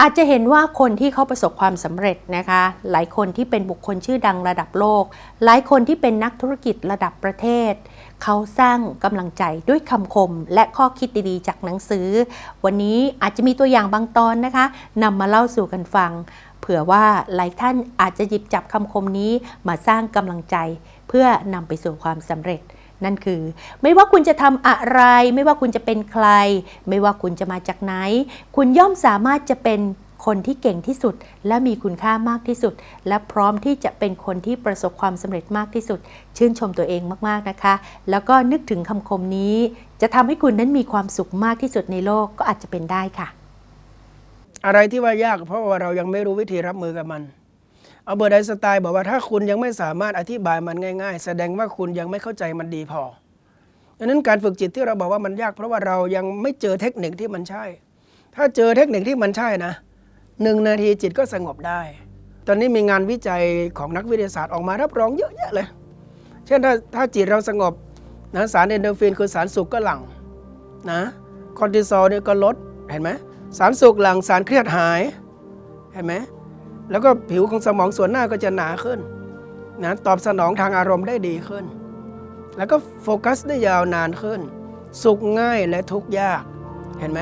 อาจจะเห็นว่าคนที่เขาประสบความสำเร็จนะคะ หลายคนที่เป็นบุคคลชื่อดังระดับโลก หลายคนที่เป็นนักธุรกิจระดับประเทศ เขาสร้างกำลังใจด้วยคำคมและข้อคิดดีๆ จากหนังสือ วันนี้อาจจะมีตัวอย่างบางตอนนะคะนำมาเล่าสู่กันฟัง เผื่อว่าหลายท่านอาจจะหยิบจับคำคมนี้มาสร้างกำลังใจ เพื่อนำไปสู่ความสำเร็จ นั่นคือ ไม่ว่าคุณจะทำอะไร ไม่ว่าคุณจะเป็นใคร ไม่ว่าคุณจะมาจากไหน คุณย่อมสามารถจะเป็นคนที่เก่งที่สุด และมีคุณค่ามากที่สุด และพร้อมที่จะเป็นคนที่ประสบความสำเร็จมากที่สุด ชื่นชมตัวเองมากๆนะคะ แล้วก็นึกถึงคำคมนี้ จะทำให้คุณนั้นมีความสุขมากที่สุดในโลกก็อาจจะเป็นได้ค่ะ อะไรที่ว่ายากเพราะว่าเรายังไม่รู้วิธีรับมือกับมัน อาเบอร์ไดน์สไตล์บอกว่าถ้าคุณยังไม่สามารถอธิบายมันง่าย ๆ แสดงว่าคุณยังไม่เข้าใจมันดีพอดังนั้นการฝึกจิตที่เราบอกว่ามันยากเพราะว่าเรายังไม่เจอเทคนิคที่มันใช่ ถ้าเจอเทคนิคที่มันใช่นะหนึ่งนาทีจิตก็สงบได้ ตอนนี้มีงานวิจัยของนักวิทยาศาสตร์ออกมารับรองเยอะแยะเลย เช่นถ้าถ้าจิตเราสงบนะสารเอนโดรฟินคือสารสุขก็หลังนะคอร์ติซอลเนี่ยก็ลดเห็นไหมสารสุขหลังสารเครียดหายเห็นไหม แล้วก็ผิวของสมองส่วนหน้าก็จะหนาขึ้นนะตอบสนองทางอารมณ์ได้ดีขึ้น แล้วก็โฟกัสได้ยาวนานขึ้น สุขง่ายและทุกข์ยาก เห็นไหม